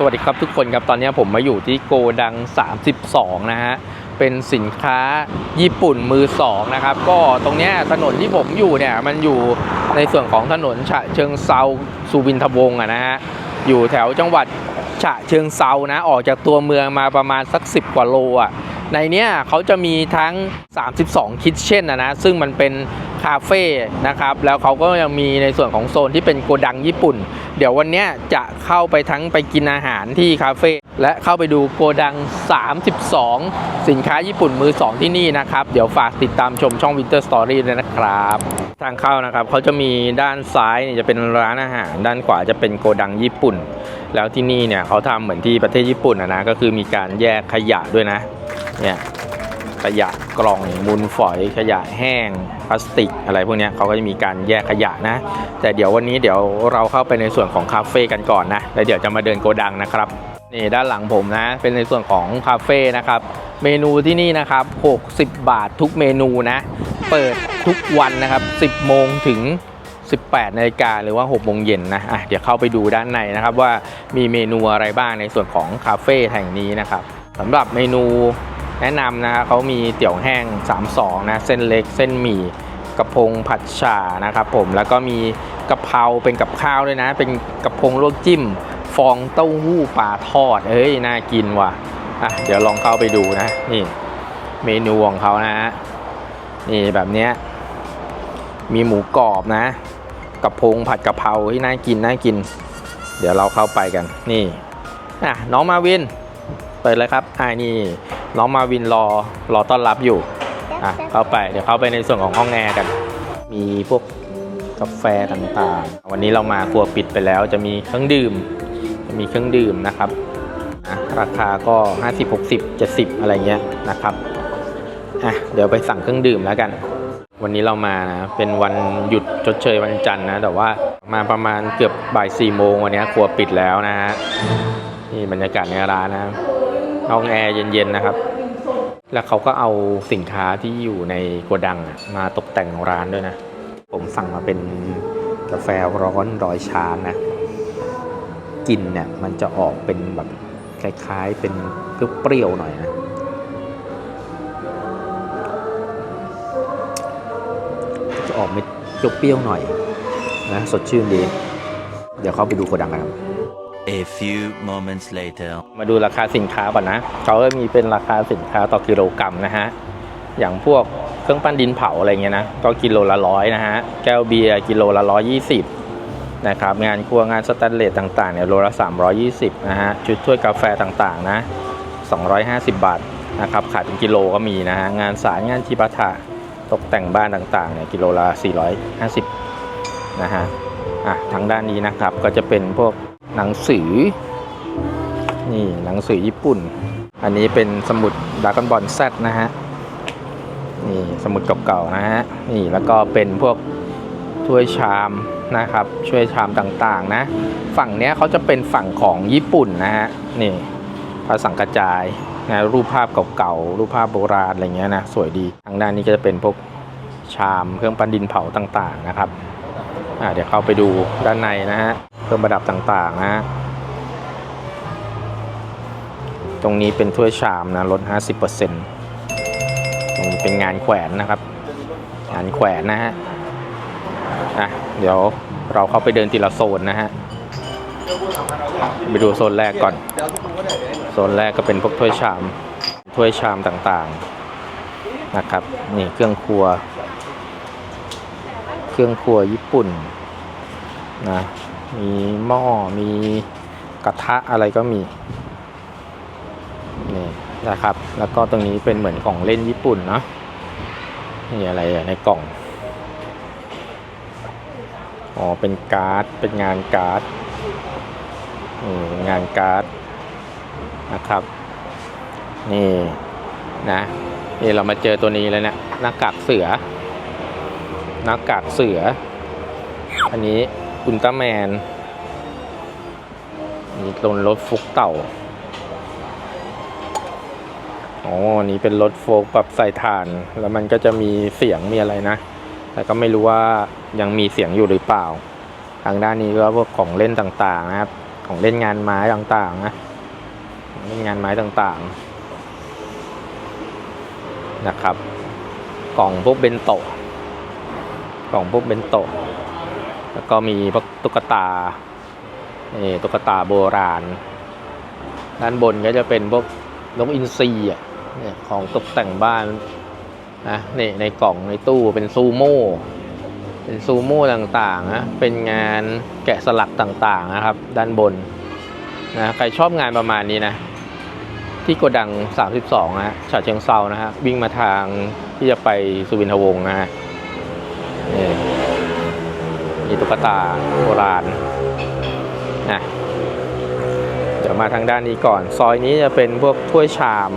สวัสดีครับทุกคนครับตอนนี้ผมมาอยู่ที่โกดัง 32 นะฮะ เป็นสินค้าญี่ปุ่นมือสองนะครับ ก็ตรงเนี้ยถนนที่ผมอยู่เนี่ย มันอยู่ในส่วนของถนนฉะเชิงเซาสุวินทวงศ์อะนะฮะ อยู่แถวจังหวัดฉะเชิงเซานะ ออกจากตัวเมืองมาประมาณสัก 10 กว่าโลอะในเนี้ยเขาจะมีทั้ง 32 คิทเช่นนะนะ ซึ่งมันเป็น คาเฟ่นะครับ แล้วเขาก็ยังมีในส่วนของโซนที่เป็นโกดังญี่ปุ่น เดี๋ยววันนี้จะเข้าไปทั้งไปกินอาหารที่คาเฟ่และเข้าไปดูโกดัง 32 สินค้าญี่ปุ่นมือ 2 ที่นี่นะครับ เดี๋ยวฝากติดตามชมช่อง Winter Story ด้วยนะครับ ทางเข้านะครับเขาจะมีด้านซ้ายเนี่ยจะเป็นร้านอาหาร ด้านขวาจะเป็นโกดังญี่ปุ่น แล้วที่นี่เนี่ยเขาทำเหมือนที่ประเทศญี่ปุ่นนะนะก็คือมีการแยกขยะด้วยนะเนี่ย ขยะกล่องมูลฝอยขยะแห้งพลาสติก อะไรพวกนี้เขาก็จะมีการแยกขยะนะ แต่เดี๋ยววันนี้เดี๋ยวเราเข้าไปในส่วนของคาเฟ่กันก่อนนะแล้วเดี๋ยวจะมาเดินโกดังนะครับนี่ด้านหลังผมนะ เป็นในส่วนของคาเฟ่นะครับเมนูที่นี่นะครับ 60 บาททุกเมนูนะ เปิดทุกวันนะครับ 10 โมงถึง 18นาฬิกาหรือว่า 6 โมงเย็นนะอะเดี๋ยวเข้าไปดูด้านในนะครับว่ามีเมนูอะไรบ้างในส่วนของคาเฟ่แห่งนี้นะครับสำหรับเมนู แนะนำนะเขามีเตี๋ยวแห้ง 32 นะ เส้นเล็กเส้นหมี่กระพงผัดฉ่านะครับผมแล้วก็มีกะเพราเป็นกับข้าวด้วยนะ เป็นกระพงลวกจิ้ม ฟองเต้าหู้ปลาทอดเฮ้ยน่ากินว่ะอะเดี๋ยวลองเข้าไปดูนะนี่เมนูของเขานะฮะนี่แบบเนี้ยมีหมูกรอบนะกระพงผัดกะเพราที่น่ากินน่ากิน เดี๋ยวเราเข้าไปกันนี่อะน้องมาวินเปิดเลยครับอ่านี่ น้องมาวินรอรอต้อนรับอยู่อะเข้าไปเดี๋ยวเข้าไปในส่วนของห้องแอร์กัน มีพวกกาแฟต่างๆ วันนี้เรามาครัวปิดไปแล้วจะมีเครื่องดื่ม จะมีเครื่องดื่มนะครับราคาก็ 50 60 70 อะไรเงี้ยนะครับอะเดี๋ยวไปสั่งเครื่องดื่มแล้วกัน วันนี้เรามานะเป็นวันหยุดชดเชยวันจันทร์นะแต่ว่ามาประมาณเกือบบ่ายสี่โมงวันนี้ครัวปิดแล้วนะฮะนี่บรรยากาศในร้านนะ ห้องแอร์เย็นๆนะครับ แล้วเขาก็เอาสินค้าที่อยู่ในโกดังมาตกแต่งร้านด้วยนะ ผมสั่งมาเป็นกาแฟร้อนร้อยชานะกลิ่นเนี่ยมันจะออกเป็นแบบคล้ายๆเป็นเปรี้ยวๆหน่อยนะจะออกเม็ดเปรี้ยวๆหน่อยนะสดชื่นดี เดี๋ยวเข้าไปดูโกดังกันครับ A few moments later. มาดูราคาสินค้าก่อนนะ เขาก็มีเป็นราคาสินค้าต่อกิโลกรัมนะฮะ อย่างพวกเครื่องปั้นดินเผาอะไรเงี้ยนะ ก็กิโลละร้อยนะฮะ แก้วเบียร์กิโลละร้อยยี่สิบนะครับ งานครัวงานสแตนเลสต่างๆเนี่ยโลละ 320นะฮะ ชุดถ้วยกาแฟต่างๆนะ 250 บาทนะครับ ขายเป็นกิโลก็มีนะฮะ งานสารงานจิปาถะตกแต่งบ้านต่างๆเนี่ยกิโลละ450นะฮะ อะทางด้านนี้นะครับก็จะเป็นพวก หนังสือ นี่หนังสือญี่ปุ่น อันนี้เป็นสมุดดากอนบอลแซนะฮะ นี่สมุดเก่าๆนะฮะ นี่แล้วก็เป็นพวกถ้วยชามนะครับช่วยชามต่างๆนะ ฝั่งเนี้ยเขาจะเป็นฝั่งของญี่ปุ่นนะฮะ นี่พระสังกระจายนะรูปภาพเก่าๆรูปภาพโบราณอะไรเงี้ยนะสวยดี ทางด้านนี้ก็จะเป็นพวกชามเครื่องปั้นดินเผาต่างๆนะครับ เดี๋ยวเข้าไปดูด้านในนะฮะเครื่องประดับต่างๆนะฮะตรงนี้เป็นถ้วยชามนะลด 50%ตรงนี้เป็นงานแขวนนะครับ งานแขวนนะฮะอะเดี๋ยวเราเข้าไปเดินทีละโซนนะฮะไปดูโซนแรกก่อน โซนแรกก็เป็นพวกถ้วยชาม ถ้วยชามต่างๆ นะครับ นี่เครื่องครัว เครื่องครัวญี่ปุ่นนะมีหม้อมีกระทะอะไรก็มีนี่นะครับ แล้วก็ตรงนี้เป็นเหมือนของเล่นญี่ปุ่นเนาะนี่อะไรอะในกล่องอ๋อเป็นการ์ดเป็นงานการ์ดนี่งานการ์ดนะครับ นี่นะนี่เรามาเจอตัวนี้แล้วเนะี่ยหน้ากากเสือ น้ากากเสือ อันนี้อุลตร้าแมนนี่ตนรถฟุกเต่าอ๋ออันนี้เป็นรถโฟล์กปรับใส่ถ่าน แล้วมันก็จะมีเสียงมีอะไรนะ แต่ก็ไม่รู้ว่ายังมีเสียงอยู่หรือเปล่า ทางด้านนี้ก็พวกของเล่นต่างๆนะครับ ของเล่นงานไม้ต่างๆนะของเล่นงานไม้ต่างๆ นะครับ กล่องพวกเบนโตะ กล่องพวกเบนโตะแล้วก็มีพวกตุ๊กตานี่ตุ๊กตาโบราณ ด้านบนก็จะเป็นพวกนกอินทรีอะเนี่ยของตกแต่งบ้านนะนี่ในกล่องในตู้เป็นซูโม่เป็นซูโม่ต่างๆนะเป็นงานแกะสลักต่างๆนะครับ ด้านบนนะใครชอบงานประมาณนี้นะ ที่โกดัง 32นะฮะฉะเชิงเซานะฮะวิ่งมาทางที่จะไปสุวินทวงศ์นะฮะ มีตุ๊กตาโบราณนะเดี๋ยวมาทางด้านนี้ก่อน ซอยนี้จะเป็นพวกถ้วยชาม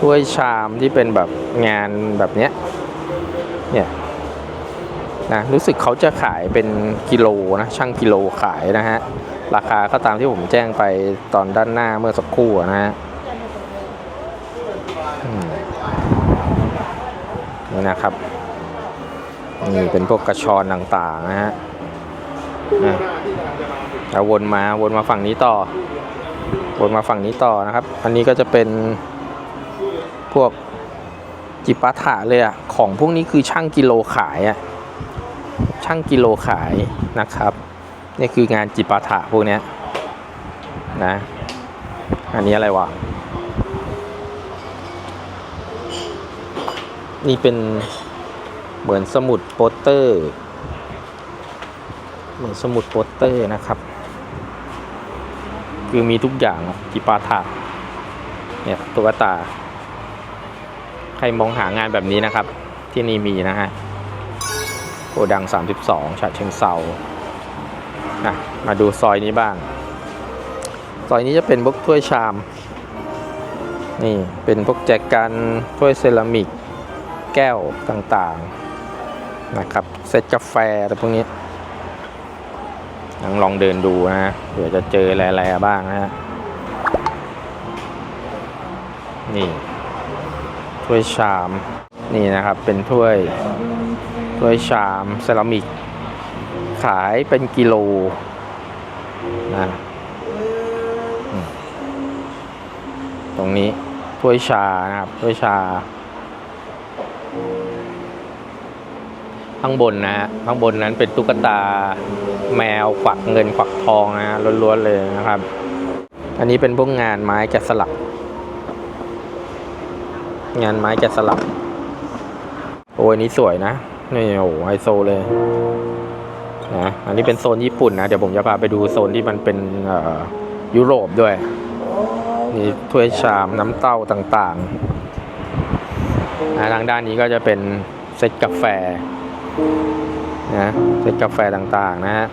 ถ้วยชามที่เป็นแบบงานแบบเนี้ย เนี่ยนะรู้สึกเขาจะขายเป็นกิโลนะช่างกิโลขายนะฮะ ราคาก็ตามที่ผมแจ้งไปตอนด้านหน้าเมื่อสักครู่นะฮะนี่นะครับ นี่เป็นพวกกระชอนต่างๆนะฮะอะแล้ววนมาวนมาฝั่งนี้ต่อ วนมาฝั่งนี้ต่อนะครับ อันนี้ก็จะเป็นพวกจิปาถะเลยอะของพวกนี้คือช่างกิโลขายอะช่างกิโลขายนะครับ นี่คืองานจิปาถะพวกเนี้ยนะ อันนี้อะไรวะ นี่เป็น เหมือนสมุดโปสเตอร์ เหมือนสมุดโปสเตอร์นะครับ คือมีทุกอย่างอะจิปาถะเนี่ยตุ๊กตา ใครมองหางานแบบนี้นะครับ ที่นี่มีนะฮะโกดัง 32ฉะเชิงเซานะมาดูซอยนี้บ้าง ซอยนี้จะเป็นพวกถ้วยชาม นี่เป็นพวกแจกันถ้วยเซรามิก แก้วต่างๆ นะครับ เซตกาแฟอะไรพวกนี้ลองลองเดินดูนะฮะเผื่อจะเจออะไรๆบ้างนะฮะ นี่ ถ้วยชาม นี่นะครับ เป็นถ้วย ถ้วยชามเซรามิก ขายเป็นกิโลนะตรงนี้ถ้วยชานะครับถ้วยชา ข้างบนนะฮะข้างบนนั้นเป็นตุ๊กตาแมวควักเงินควักทองนะฮะล้วนๆเลยนะครับ อันนี้เป็นพวกงานไม้แกะสลัก งานไม้แกะสลัก โอ้ยนี้สวยนะนี่โอ้โหไฮโซเลยนะอันนี้เป็นโซนญี่ปุ่นนะ เดี๋ยวผมจะพาไปดูโซนที่มันเป็นยุโรปด้วยนี่ถ้วยชามน้ำเต้าต่างๆนะทางด้านนี้ก็จะเป็นเซตกาแฟ นะเซตกาแฟต่างๆนะฮะ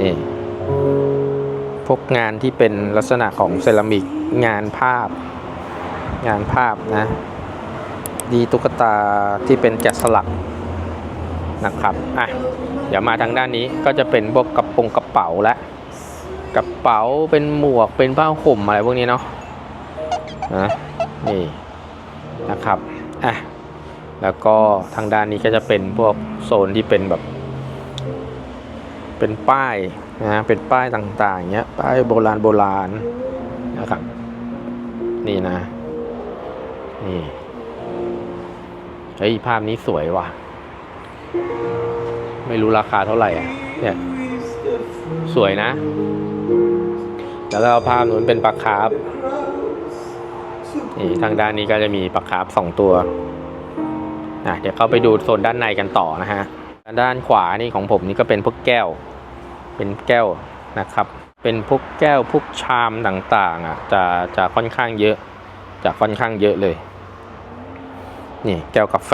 นี่พวกงานที่เป็นลักษณะของเซรามิกงานภาพ งานภาพนะ ดีตุ๊กตาที่เป็นแกะสลักนะครับอะเดี๋ยวมาทางด้านนี้ก็จะเป็นพวกกระโปรงกระเป๋าและกระเป๋าเป็นหมวกเป็นผ้าห่มอะไรพวกนี้เนาะนะนี่นะครับ อะแล้วก็ทางด้านนี้ก็จะเป็นพวกโซนที่เป็นแบบ เป็นป้ายนะเป็นป้ายต่างๆเงี้ยป้ายโบราณโบราณนะครับนี่นะ นี่เฮ้ยภาพนี้สวยว่ะ ไม่รู้ราคาเท่าไหร่อะเนี่ยสวยนะ แล้วก็ภาพนู้นเป็นปลาคาร์ฟ นี่ทางด้านนี้ก็จะมีปลาคาร์ฟสองตัวนะเดี๋ยวเข้าไปดูโซนด้านในกันต่อนะฮะด้านขวานี่ของผมนี่ก็เป็นพวกแก้ว เป็นแก้วนะครับ เป็นพวกแก้วพวกชามต่างๆอะจะจะค่อนข้างเยอะ จะค่อนข้างเยอะเลย นี่แก้วกาแฟ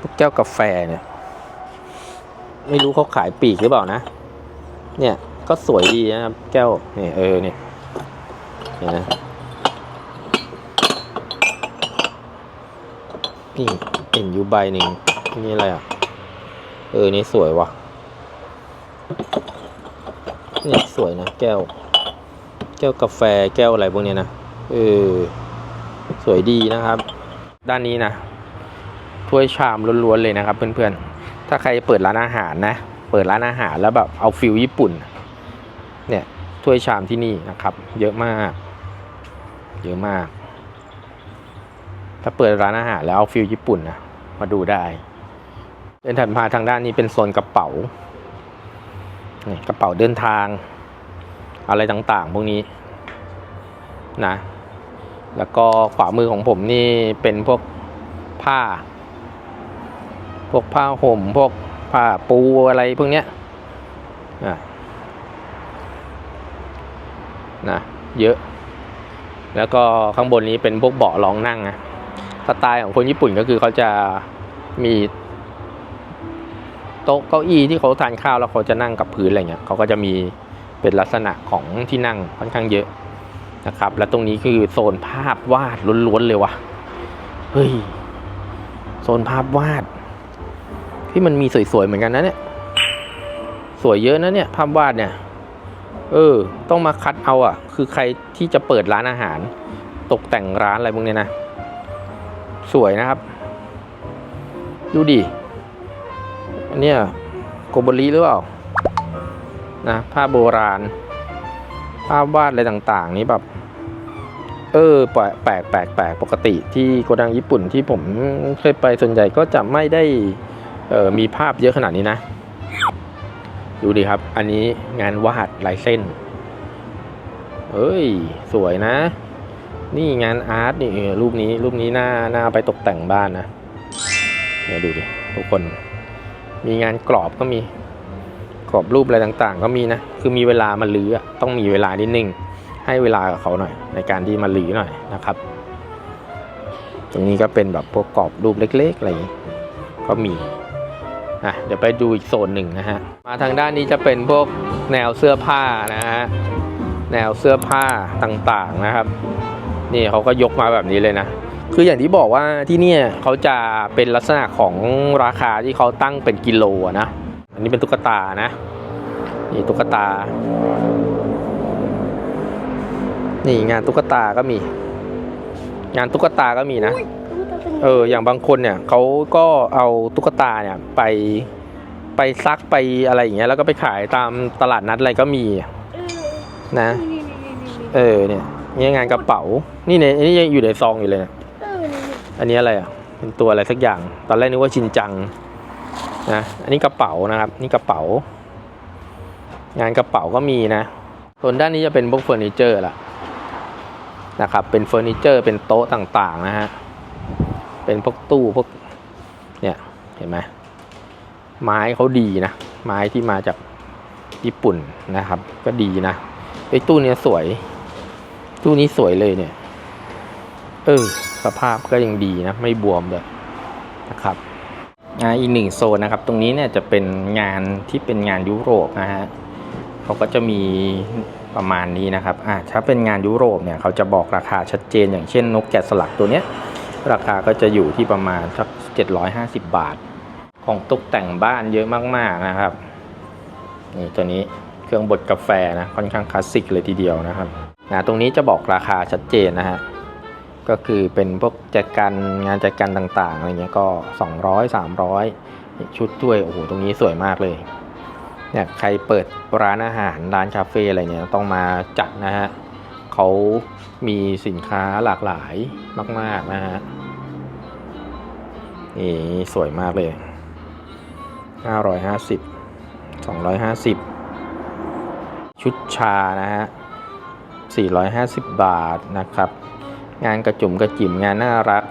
พวกแก้วกาแฟเนี่ย ไม่รู้เขาขายปีกหรือเปล่านะ เนี่ยก็สวยดีนะครับแก้ว นี่เออเนี่ยเห็นนะ นี่เห็นอยู่ใบหนึ่งนี่อะไรอะ เออ นี่สวยว่ะนี่สวยนะ แก้ว แก้วกาแฟแก้วอะไรพวกเนี้ยนะเออ สวยดีนะครับ ด้านนี้นะถ้วยชามล้วนๆเลยนะครับเพื่อนๆ ถ้าใครเปิดร้านอาหารนะ เปิดร้านอาหารแล้วแบบเอาฟิลญี่ปุ่น เนี่ยถ้วยชามที่นี่นะครับ เยอะมาก เยอะมาก ถ้าเปิดร้านอาหารแล้วเอาฟิลญี่ปุ่นนะมาดูได้เดินถัดมาทางด้านนี้เป็นโซนกระเป๋านี่กระเป๋าเดินทาง อะไรต่างๆ พวกนี้นะ แล้วก็ขวามือของผมนี่เป็นพวกผ้า พวกผ้าห่ม พวกผ้าปูอะไรพวกเนี้ยอะนะเยอะ แล้วก็ข้างบนนี้เป็นพวกเบาะรองนั่งนะ สไตล์ของคนญี่ปุ่นก็คือเขาจะมีโต๊ะเก้าอี้ที่เขาทานข้าวแล้วเขาจะนั่งกับพื้นอะไรเงี้ยเขาก็จะมีเป็นลักษณะของที่นั่งค่อนข้างเยอะนะครับ และตรงนี้คือโซนภาพวาดล้วนๆเลยวะเฮ้ยโซนภาพวาด ที่มันมีสวยๆเหมือนกันนะเนี่ย สวยเยอะนะเนี่ย ภาพวาดเนี่ย เออ ต้องมาคัดเอาอะ คือใครที่จะเปิดร้านอาหาร ตกแต่งร้านอะไรพวกเนี้ยนะ สวยนะครับ ดูดิอันนี้โกโบริหรือเปล่านะภาพโบราณ ภาพวาดอะไรต่างๆ นี้แบบ เออแปลกแปลกแปลกแปลกปกติที่โกดังญี่ปุ่นที่ผมเคยไปส่วนใหญ่ก็จะไม่ได้เออมีภาพเยอะขนาดนี้นะ ดูดิครับ อันนี้งานวาดลายเส้น เอ้ย สวยนะ นี่งานอาร์ตนี่รูปนี้รูปนี้น่าน่าไปตกแต่งบ้านนะเดี๋ยวดูดิทุกคน มีงานกรอบก็มีกรอบรูปอะไรต่างๆ ก็มีนะคือมีเวลามาลื้อต้องมีเวลานิดนึงให้เวลากับเขาหน่อย ในการที่มาลื้อหน่อยนะครับ ตรงนี้ก็เป็นแบบพวกกรอบรูปเล็กๆอะไรอย่างงี้ก็มีอะเดี๋ยวไปดูอีกโซนหนึ่งนะฮะมาทางด้านนี้จะเป็นพวกแนวเสื้อผ้านะฮะแนวเสื้อผ้าต่างๆนะครับ นี่เขาก็ยกมาแบบนี้เลยนะ คืออย่างที่บอกว่าที่เนี่ยเขาจะเป็นลักษณะของราคาที่เขาตั้งเป็นกิโลอะนะ อันนี้เป็นตุ๊กตานะ นี่ตุ๊กตา นี่งานตุ๊กตาก็มี งานตุ๊กตาก็มีนะ เออ อย่างบางคนเนี่ยเขาก็เอาตุ๊กตาเนี่ยไปไปซักไปอะไรอย่างเงี้ยแล้วก็ไปขายตามตลาดนัดอะไรก็มีนะ เออเนี่ยเนี่ยงานกระเป๋า นี่เนี่ยอันนี้ยังอยู่ในซองอยู่เลยนะอันนี้อะไรอะ เป็นตัวอะไรสักอย่าง ตอนแรกนึกว่าชินจังนะ อันนี้กระเป๋านะครับ นี่กระเป๋า งานกระเป๋าก็มีนะ ส่วนด้านนี้จะเป็นพวกเฟอร์นิเจอร์ละนะครับ เป็นเฟอร์นิเจอร์ เป็นโต๊ะต่างๆนะฮะ เป็นพวกตู้พวก เนี่ยเห็นไหมไม้เขาดีนะ ไม้ที่มาจากญี่ปุ่นนะครับ ก็ดีนะไอ้ยตู้เนี้ยสวย ตู้นี้สวยเลยเนี่ย เออ สภาพก็ยังดีนะ ไม่บวมเลยนะครับงานอีกหนึ่งโซนนะครับ ตรงนี้เนี่ยจะเป็นงานที่เป็นงานยุโรปนะฮะเขาก็จะมีประมาณนี้นะครับอ่าถ้าเป็นงานยุโรปเนี่ยเขาจะบอกราคาชัดเจน อย่างเช่น นกแกะสลักตัวเนี้ย ราคาก็จะอยู่ที่ประมาณสัก750 บาท ของตกแต่งบ้านเยอะมากๆนะครับ นี่ตัวนี้เครื่องบดกาแฟนะค่อนข้างคลาสสิกเลยทีเดียวนะครับ นะตรงนี้จะบอกราคาชัดเจนนะฮะก็คือเป็นพวกจัดการงานจัดการต่างๆอะไรเงี้ยก็ 200 300 ชุดถ้วยโอ้โหตรงนี้สวยมากเลยเนี่ยใครเปิดร้านอาหารร้านคาเฟ่อะไรเนี่ยต้องมาจัดนะฮะเขามีสินค้าหลากหลายมาก ๆ นะฮะนี่สวยมากเลย 550 250 ชุดชานะฮะ 450 บาทนะครับ งานกระจุ่มกระจิ๋มงานน่ารัก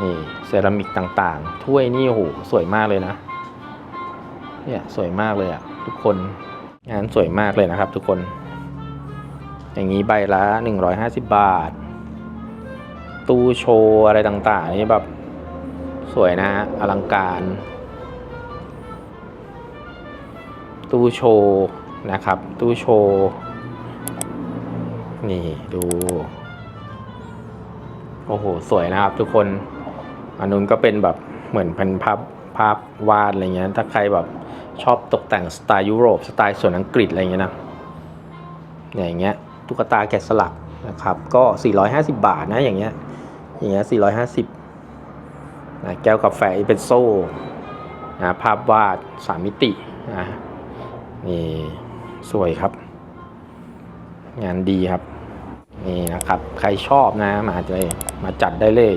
นี่เซรามิกต่างๆ ถ้วยนี่โอ้โหสวยมากเลยนะ เนี่ยสวยมากเลยอะทุกคน งานสวยมากเลยนะครับ ทุกคน อย่างนี้ใบละ 150 บาท ตู้โชว์อะไรต่างๆ นี่แบบสวยนะฮะอลังการ ตู้โชว์นะครับ ตู้โชว์ นี่ดู โอ้โห สวยนะครับทุกคนอันนู้นก็เป็นแบบเหมือนเป็นภาพภาพวาดอะไรเงี้ย ถ้าใครแบบชอบตกแต่งสไตล์ยุโรปสไตล์ส่วนอังกฤษอะไรเงี้ยนะเนี่ยอย่างเงี้ยตุ๊กตาแกะสลักนะครับ ก็ 450 บาทนะอย่างเงี้ย อย่างเงี้ย 450นะแก้วกาแฟเอสเปรสโซ่นะภาพวาดสามมิตินะนี่สวยครับ งานดีครับ นี่นะครับ ใครชอบนะมาเลยมาจัดได้เลย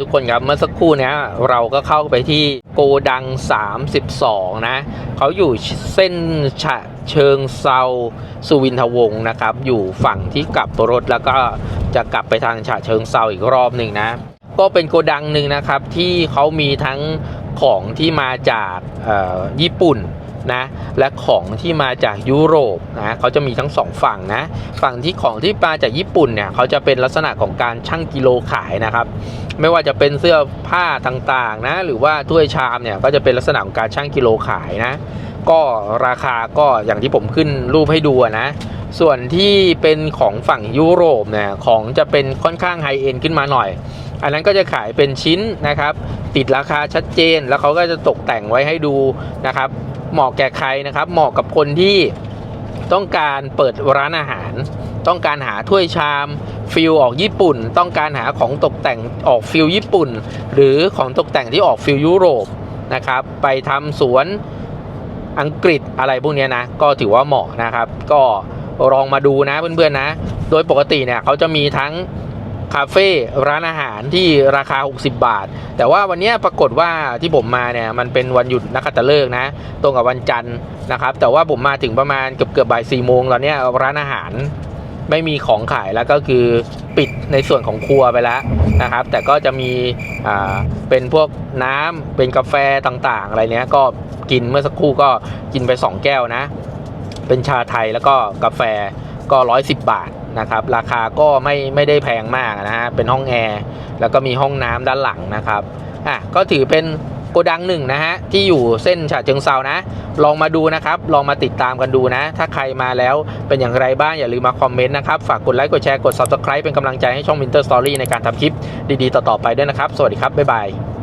ทุกคนครับเมื่อสักครู่เนี้ยเราก็เข้าไปที่โกดัง 32 นะเขาอยู่เส้นฉะเชิงเซาสุวินทวงศ์นะครับ อยู่ฝั่งที่กลับรถแล้วก็จะกลับไปทางฉะเชิงเซาอีกรอบหนึ่งนะ ก็เป็นโกดังหนึ่งนะครับที่เขามีทั้งของที่มาจากญี่ปุ่น นะและของที่มาจากยุโรปนะเขาจะมีทั้งสองฝั่งนะฝั่งที่ของที่มาจากญี่ปุ่นเนี่ยเขาจะเป็นลักษณะของการชั่งกิโลขายนะครับไม่ว่าจะเป็นเสื้อผ้าต่างๆนะหรือว่าถ้วยชามเนี่ยก็จะเป็นลักษณะของการชั่งกิโลขายนะก็ราคาก็อย่างที่ผมขึ้นรูปให้ดูนะส่วนที่เป็นของฝั่งยุโรปเนี่ยของจะเป็นค่อนข้างไฮเอ็นขึ้นมาหน่อย อันนั้นก็จะขายเป็นชิ้นนะครับ ติดราคาชัดเจนแล้วเขาก็จะตกแต่งไว้ให้ดูนะครับ เหมาะแก่ใครนะครับ เหมาะกับคนที่ต้องการเปิดร้านอาหาร ต้องการหาถ้วยชามฟิลออกญี่ปุ่น ต้องการหาของตกแต่งออกฟิลญี่ปุ่น หรือของตกแต่งที่ออกฟิลยุโรปนะครับ ไปทำสวนอังกฤษอะไรพวกนี้นะ ก็ถือว่าเหมาะนะครับ ก็ลองมาดูนะเพื่อนๆนะ โดยปกติเนี่ยเขาจะมีทั้ง คาเฟ่ร้านอาหารที่ราคา 60 บาท แต่ว่าวันนี้ปรากฏว่าที่ผมมาเนี่ยมันเป็นวันหยุดนักขัตฤกษ์นะ ตรงกับวันจันทร์นะครับ แต่ว่าผมมาถึงประมาณเกือบเกือบบ่ายสี่โมงตอนเนี้ยร้านอาหารไม่มีของขายแล้วก็คือปิดในส่วนของครัวไปแล้วนะครับ แต่ก็จะมีอ่าเป็นพวกน้ำเป็นกาแฟต่างๆ อะไรเนี้ยก็กินเมื่อสักครู่ก็กินไป 2 แก้วนะ เป็นชาไทยแล้วก็กาแฟก็ 110 บาท นะครับ ราคาก็ไม่ไม่ได้แพงมากนะฮะเป็นห้องแอร์แล้วก็มีห้องน้ำด้านหลังนะครับอะก็ถือเป็นโกดังหนึ่งนะฮะที่อยู่เส้นฉะเชิงเซานะ ลองมาดูนะครับ ลองมาติดตามกันดูนะ ถ้าใครมาแล้วเป็นอย่างไรบ้าง อย่าลืมมาคอมเมนต์นะครับ ฝากกดไลค์กดแชร์กด Subscribe เป็นกำลังใจให้ช่อง Winter Story ในการทำคลิปดีๆ ต่อๆไปด้วยนะครับ สวัสดีครับ บ๊ายบาย